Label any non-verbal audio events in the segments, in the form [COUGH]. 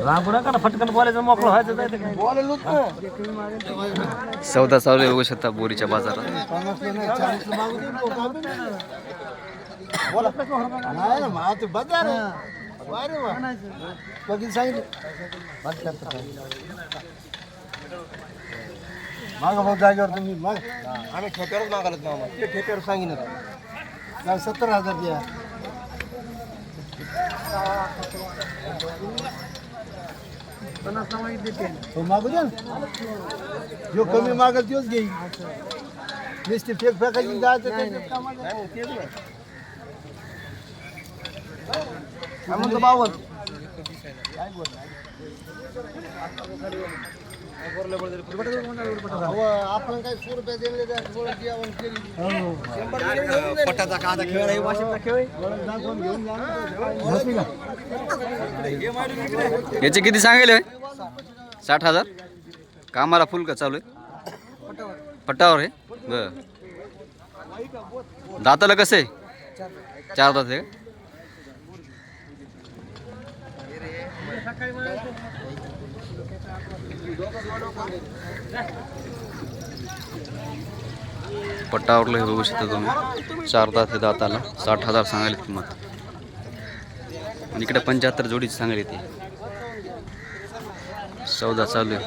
रांगू नका ना फटकन बोलायचं मोकळं व्हायचं जायचं काय? सौदा चालू आहे बघू शकता बोरीच्या बाजारात. मग मागा भाऊ जागेवर तुम्ही मग आम्ही ठेप्यावरच मागायला ना ते ठेप्यावर सांगितलं सत्तर हजार द्या हो मागू द्या ना. जो कमी मागल तोच घेईल नुसती फेक फेकायची जायचं बावन आपण काय सो रुपये दिले पटाचा कादा खेळ आहे वाशिमचा खेळ याचे किती सांगेल साठ हजार? कामाला फुल का चालू आहे? पट्टावर आहे? बर. दाताला कसं आहे? चार दात आहे का? पट्टावरला हे बघू शकता तुम्ही. चार दात आहे दाताला साठ हजार सांगायला किंमत. आणि इकडे पंच्याहत्तर जोडीची सांगायला ती. चौदा चालू आहे.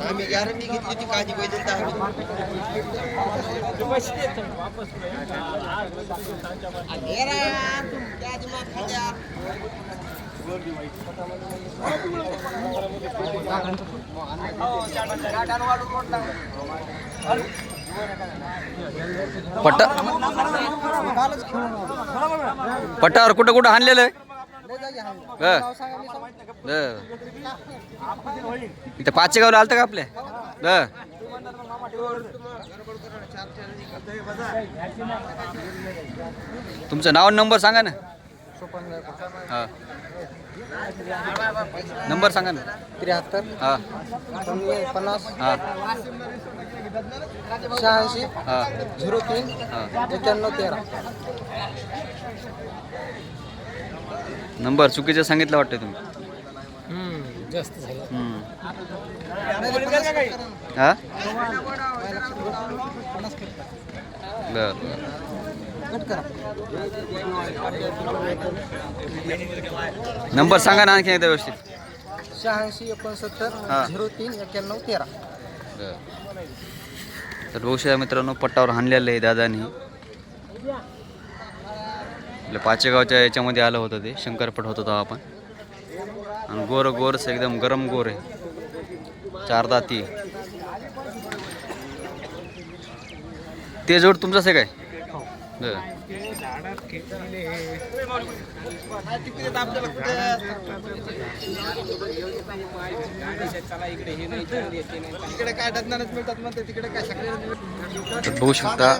आम्ही गॅरंटी घेतली होती काळजी पैसे तर पट्टा पट्टावर कुठं कुठं आणलेलं आहे. इथं पाचशे गावला आलतं का आपल्या तुमचं नाव नंबर सांगा ना. हा. नंबर सांगा ना. त्र्याहत्तर. हा. पन्नास. हा. शहाऐंशी हा. झिरो तीन हा. एक्क्याण्णव तेरा. नंबर चुकीचं सांगितलं वाटतं तुम्ही. जास्त झालं. हम्म. हा? बर बर. नंबर सांगा ना आणखी एकदा व्यवस्थित. शहाऐंशी एकोणसत्तर हा. झिरो तीन एक्क्याण्णव तेरा. बर. तर बहुशा मित्रांनो पट्टावर हाणलेलं आहे दादानी. आपल्या पाचेगावच्या याच्यामध्ये आलं होतं ते शंकरपट होत होता आपण आणि गोर गोरस एकदम गरम गोर आहे. चार दाती ते जोड तुमचंच आहे काय? बरं. तिकडे काय डजनानच मिळतात म्हणते तिकडे काय सगळे तर बघू शकता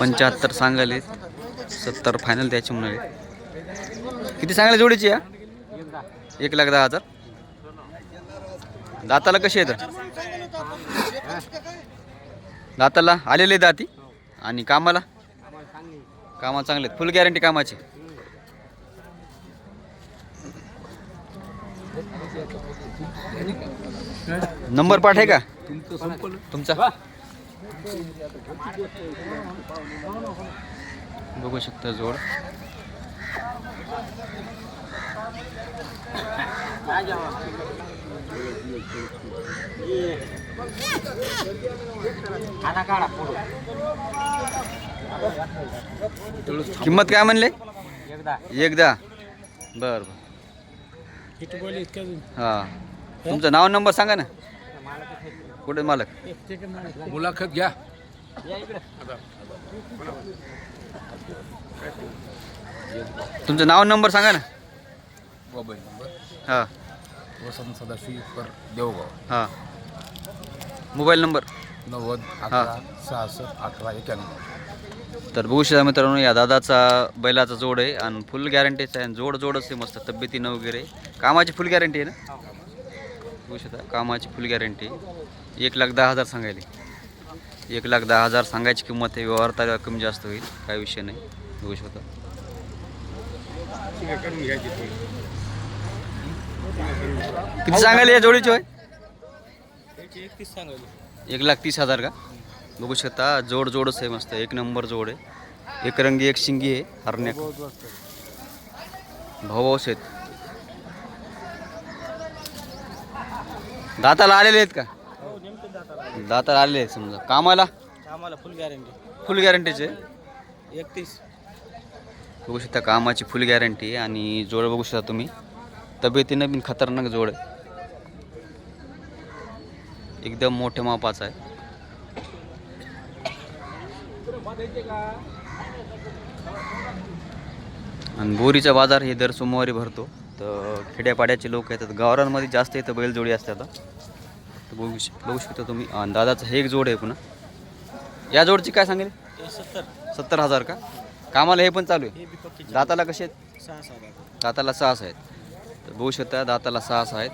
पंच्याहत्तर सांगाले सत्तर फायनल द्यायचे म्हणाले. किती सांगाले जोडीची या? एक लाख दहा हजार. दाताला कशी येतं दाताला आलेले दाती. आणि कामाला? कामाला चांगले फुल गॅरंटी कामाची. नंबर पाठ आहे का? तुमचा? बघू शकता जोड. किंमत काय म्हणले? एकदा. बर बर. हा. तुमचं नाव नंबर सांगा ना. कुठे मालक? मुलाखत घ्या. तुमचं नाव नंबर सांगा ना. Mobile number. हां. वसंत सदाशिव पर देवगाव. हां. Mobile number? नव्वद अकरा सहासष्ट अठरा एक्याण्णव. तर बघू शकता मित्रांनो या दादाचा बैलाचा जोड आहे आणि फुल गॅरंटीचा आहे. जोड जोडच आहे मस्त तब्येतीनं वगैरे. कामाची फुल गॅरंटी आहे ना? बघू शकता कामाची फुल गॅरंटी एक लाख दहा हजार सांगायली. एक लाख दहा हजार सांगायची किंमत आहे व्यवहार तर कमी जास्त होईल काही विषय नाही. बघू शकता. किती सांगायला या जोडीची होय? एक लाख तीस हजार का? बघू शकता जोड जोडच आहे मस्त. एक नंबर जोड आहे. एक रंगी एक शिंगी आहे हरण्या भाऊ आहेत. दाताला आलेले आहेत का? दाताला आलेले आहेत समजा. कामाला? आम्हाला फुल गॅरंटी फुल गॅरंटीचे एकतीस. बघू शकता कामाची फुल गॅरंटी आहे आणि जोड बघू शकता तुम्ही. तब्येतीनं बिन खतरनाक जोड आहे. एकदम मोठ्या मापाचा आहे. आणि बोरीचा बाजार हे दर सोमवारी भरतो. तर खेड्यापाड्याचे लोक येतात. गावरांमध्ये जास्त इथं बैलजोडी असतात तर बघू श- बघू शकता तुम्ही. आणि दादाचं हे एक जोड आहे पुन्हा. या जोडची काय सांगेल? सत्तर. सत्तर हजार का? कामाला हे पण चालू आहे. दाताला कसे आहेत? सहा सहा दाताला सहाच आहेत. तर बघू शकता दाताला सहाच आहेत.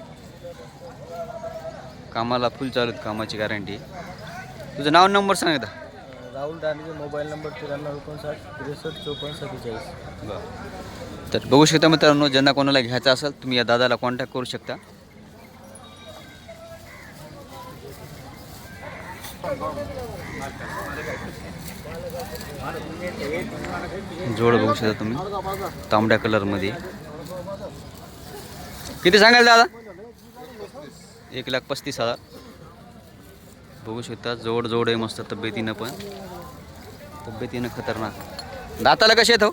कामाला फुल चालू आहेत कामाची गॅरंटी तुझं नाव नंबर सांग एकदा. राहुल दानगे मोबाईल नंबर त्र्याण्णव एकोणसाठ त्रेसष्ट चौपन्न सत्तेचाळीस. तर बघू शकता मित्रांनो ज्यांना कोणाला घ्यायचं असेल तुम्ही या दादाला कॉन्टॅक्ट करू शकता. जोड बघू शकता तुम्ही तांबड्या कलरमध्ये. किती सांगाल दादा? एक लाख पस्तीस हजार. बघू शकता जोड जोड आहे मस्त तब्येतीनं पण. तब्येतीनं खतरनाक. दाताला कसे येतो हो?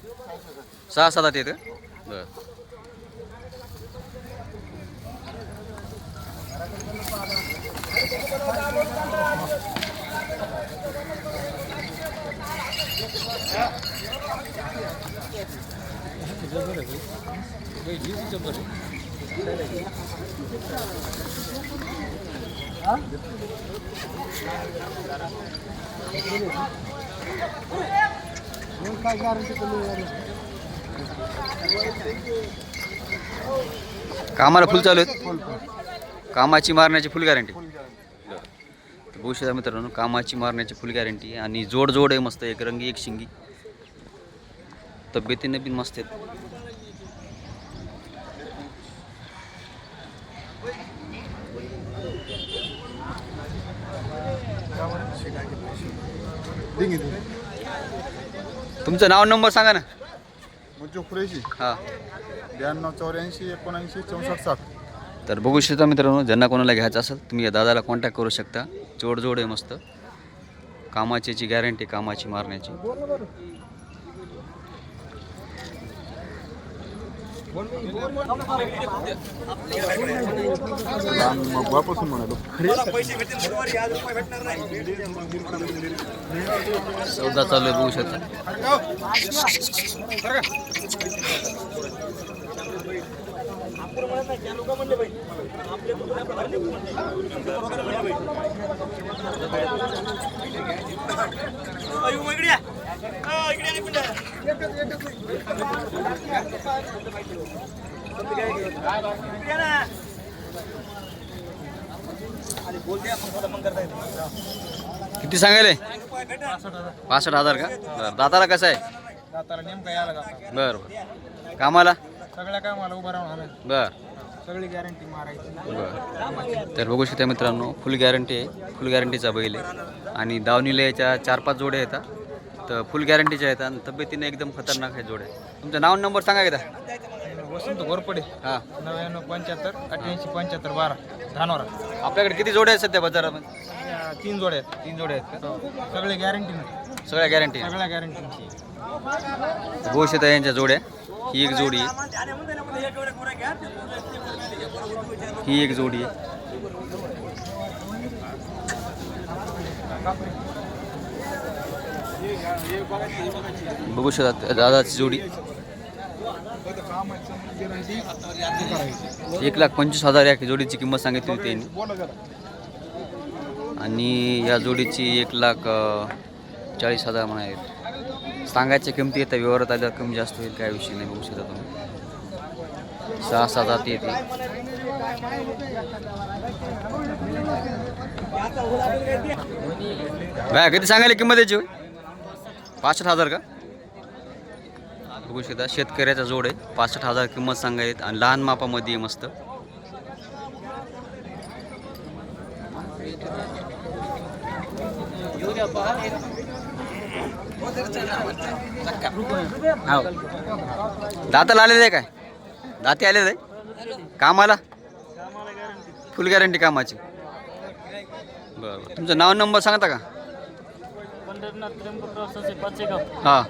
सहा दात येतं बरं. काय गॅरंटी कामाला फुल चालू आहेत? कामाची मारण्याची फुल गॅरंटी बघू शकता मित्रांनो कामाची मारण्याची फुल गॅरंटी आणि जोड जोड आहे मस्त एक रंगी एक शिंगी. तब्येतीने बी मस्त आहेत. तुमचं नाव नंबर सांगा ना. म्हणजे कुरेशी. हां. ब्याण्णव चौऱ्याऐंशी एकोणऐंशी चौसष्ट साठ. तर बघू शकता मित्रांनो ज्यांना कोणाला घ्यायचं असेल तुम्ही या दादाला कॉन्टॅक्ट करू शकता. जोड जोड आहे मस्त. कामाची गॅरंटी कामाची मारण्याची. मग वापासून म्हणालो सौदा चालू आहे बघू शकता. किती सांगायले? पासष्ट हजार का? बरं. दाताला कसं आहे? दाताला नेमका यायला का बरं बरं. कामाला? सगळ्या काय मला उभं राहून आलं बरं. सगळी गॅरंटी मारायची. तर बघू शकता मित्रांनो फुल गॅरंटी आहे. फुल गॅरंटीचा बैल आहे. आणि दावणीला याच्या चार पाच जोड्या येतात तर फुल गॅरंटीच्या येतात आणि तब्येतीने एकदम खतरनाक आहे जोड्या. तुमचं नाव नंबर सांगा एकदा. वसंत घोरपडे हां. नव्याण्णव पंच्याहत्तर अठ्ठ्याऐंशी पंच्याहत्तर बारा धानोरा. आपल्याकडे किती जोड्या आहेत सध्या बाजारामध्ये? तीन जोड्या आहेत. तीन जोड्या आहेत का? सगळे गॅरंटी सगळ्या गॅरंटी सगळ्या गॅरंटी शकता यांच्या जोड्या. ही एक जोडी आहे. ही एक जोडी आहे. बघू शकता दादाची जोडी. एक लाख पंचवीस हजार या जोडीची किंमत सांगितली होती त्यांनी. आणि या जोडीची एक लाख चाळीस हजार म्हणा सांगायच्या किमती येतात व्यवहारात आल्यावर कमी जास्त होईल काय विषय नाही बघू शकता तुम्ही. सहा सात जाती येते काय कधी सांगायला किंमत याची होय? पासष्ट हजार का? बघू शकता शेतकऱ्याचा जोड आहे. पासष्ट हजार किंमत सांगायत आणि लहान मापामध्ये आहे मस्त. हो. दाताला आलेलं आहे काय? दाती आलेलं आहे? कामाला? फुल गॅरंटी कामाची. बरं बरं. तुमचं नाव नंबर सांगता का? हां.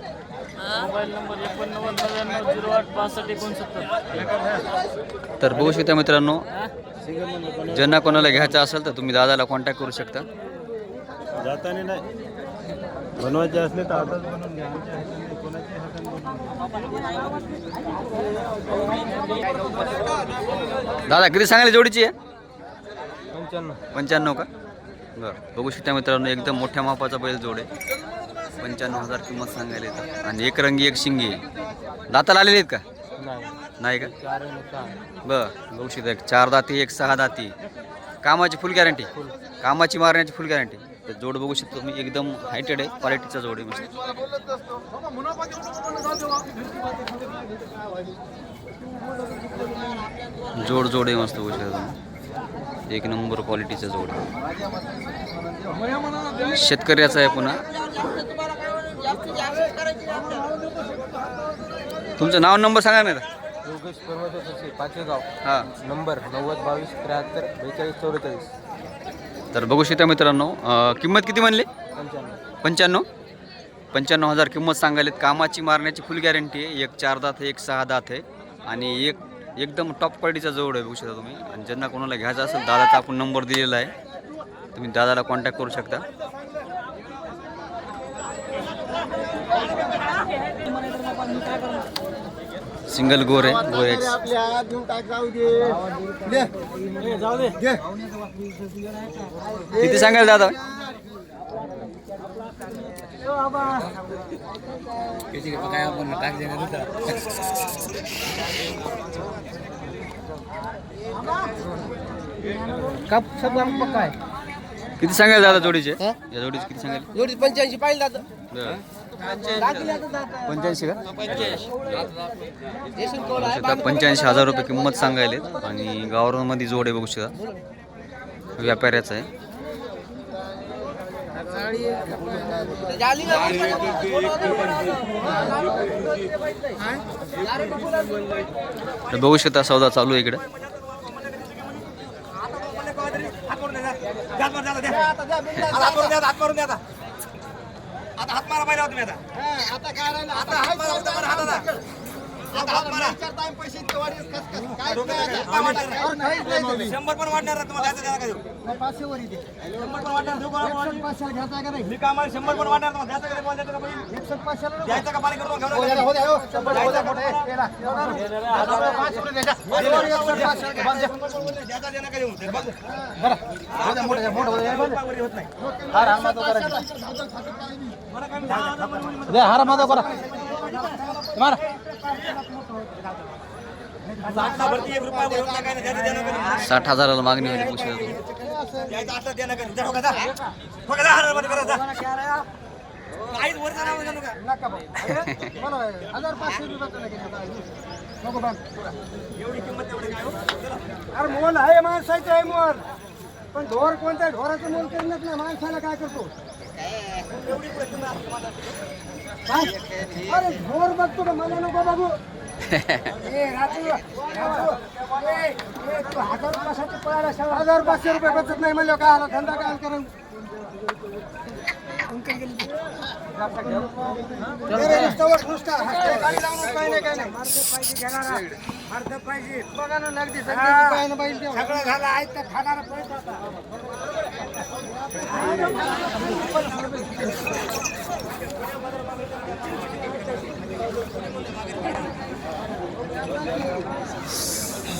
तर बघू शकता मित्रांनो ज्यांना कोणाला घ्यायचं असेल तर तुम्ही दादाला कॉन्टॅक्ट करू शकता. जाताना नाही. बनवायचे असले तर आताच बनवून घ्या. आमच्या हाताने नाही, कोणाच्या हाताने बनवून दादा किती सांगायला जोडीची आहे? पंच्याण्णव. पंच्याण्णव का? बरं. बघू शकता मित्रांनो एकदम मोठ्या मापाचा बैल जोड आहे. पंच्याण्णव हजार किंमत सांगायला येतं. आणि एक रंगी एक शिंगी. दाताला आलेले आहेत का? नाही. नाही का? बरं. बघू शकता एक चार दाती एक सहा दाती. कामाची फुल गॅरंटी कामाची मारण्याची फुल गॅरंटी तर जोड बघू शकतो तुम्ही एकदम हायटेड आहे क्वालिटीचा जोड आहे मस्त. जोड जोड आहे मस्त बघू शकता एक नंबर क्वालिटीचा जोड आहे. शेतकऱ्याचा आहे पुन्हा. तुमचं नाव नंबर सांगा ना योगेश परमत ससे पाचेगाव. हां. नंबर नव्वद बावीस त्र्याहत्तर बेचाळीस चौवेचाळीस. तर बघू शकता मित्रांनो किंमत किती म्हणली? पंच्याण्णव. पंच्याण्णव पंच्याण्णव हजार किंमत सांगायलेत. कामाची मारण्याची फुल गॅरंटी आहे. एक चार दात आहे एक सहा दात आहे. आणि एक एकदम टॉप क्वालिटीचा जवळ आहे बघू शकता तुम्ही. आणि ज्यांना कोणाला घ्यायचा असेल दादाचा आपण नंबर दिलेला आहे. तुम्ही दादाला कॉन्टॅक्ट करू शकता. सिंगल गोर आहे घे. किती सांगाल दादा? काय आपण टाक काप सब आहे किती सांगाल दादा जोडीचे? या जोडीचे किती सांगाल? एवढी पंच्याऐंशी पाहिजे दादा. पंच्याऐंशी का? शकता पंच्याऐंशी हजार रुपये किंमत सांगायले आणि गावरामध्ये जोड आहे बघू शकता. व्यापाऱ्याचा आहे. बघू शकता सौदा चालू आहे इकडे. शंभर पण वाढणार ना तुम्हाला द्यायचं द्यायला का देऊ? शंभर पण वाढणार देऊ का आपण? शंभर पण वाढणार तुम्हाला द्यायचं का देऊ? द्यायचं का पाहिजे? द्यायचं का पाणी करून घेऊन का पण म्हणजे. द्यायचं का देऊ? द्यायचं का हो. हो का, हजारमध्ये करा, देऊ एवढी किंमत तेवढी काय हो? अरे मोल आहे माणसाचं आहे मोल पण ढोर कोणत्या ढोराचं मोल करणच नाही माणसाला काय करतो? अरे ढोर बघतो का मला नको बघू. [LAUGHS] ए, राजू, राजू, ए, ए, तू हजार रुपयासाठी पळाला शाळा. हजार पाचशे रुपये बचत नाही म्हणलं काय आला धंदा काय करून? अरे, नुसतं नुसतं. हसते, लावून काही नाही, काही नाही. पाहिजे घेणारा. अर्ध पाहिजे. बघा ना, नगदी सगळं पाहिजे झालं आहे तर खाणारा पैसा.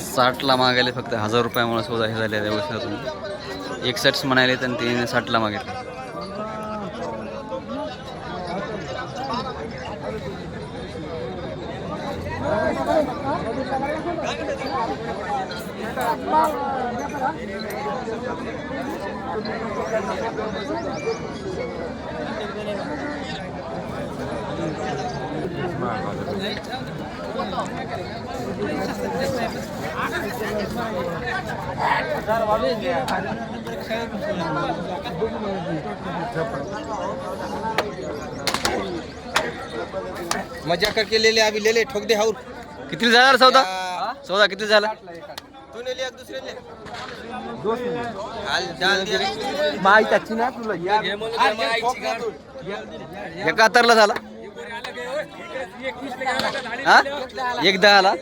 साठला मागायले फक्त हजार रुपयामुळे सुद्धा हे झाले व्यवस्था तुम्ही एकसष्ट म्हणायले तर तिने साठला मागितले मजा करके ले ले अभी ले ले ठोक दे हाउर। किती झाला सौदा? सौदा किती झाला? तू ले ले एक दूसरे ले हाल डाल दे माहिती अच्छी ना। तुला या एकाहत्तरला झाला? हा? एक दहाला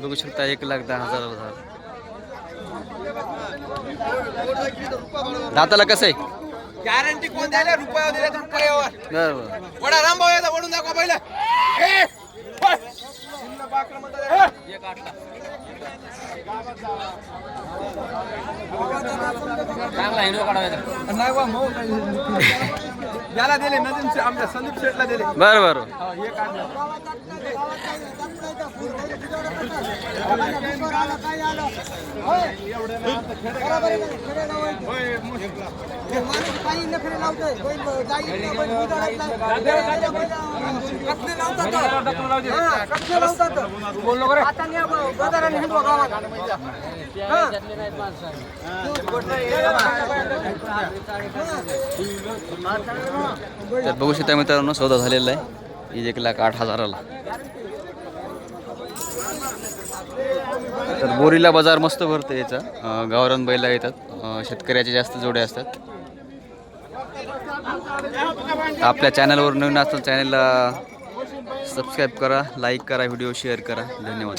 बघू शकता एक लाख दहा हजाराला झाला दाताला कसं आहे? गॅरंटी कोण द्यायला? रुपया दिला तर रुपयावर बरोबर वडा राम भाऊ याचा वडून दाखवा पहिला. याला दिले नदीम आमच्या संदीप शेटला दिले. बरं बरं. काही नखरे लावतोय लावतात आता बाजाराने गावात तर बघू शकता मित्रांनो सौदा झालेला आहे. एक लाख आठ हजाराला. तर बोरीला बाजार मस्त भरतो याचा. गावरान बैला येतात. शेतकऱ्याचे जास्त जोडे असतात. आपल्या चॅनलवर नवीन असतात चॅनलला सबस्क्राईब करा लाईक करा व्हिडिओ शेअर करा. धन्यवाद.